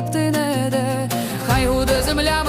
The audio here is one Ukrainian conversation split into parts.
ти не де, хай гуде земля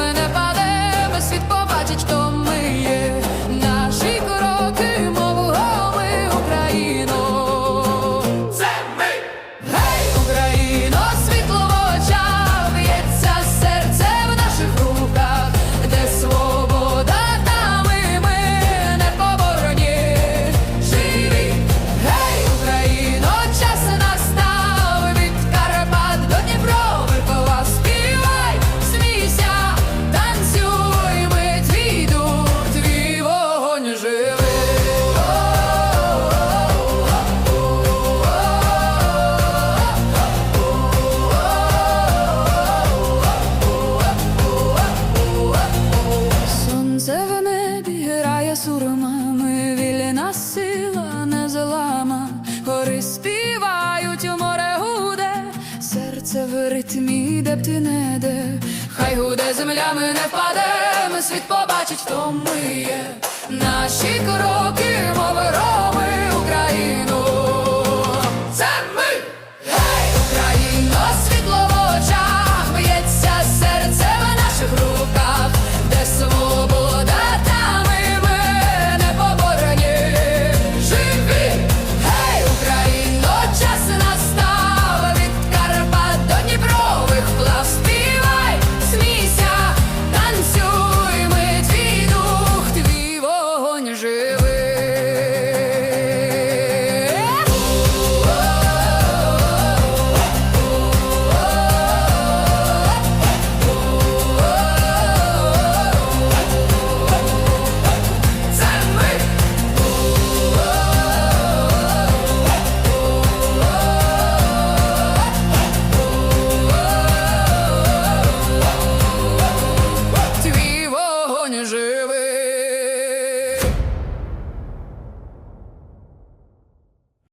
сурмами, вільна сила незалама, гори співають, у море гуде, серце в ритмі, де б ти не де, хай гуде земля, ми не впадемо, світ побачить, хто ми є. Наші кроки.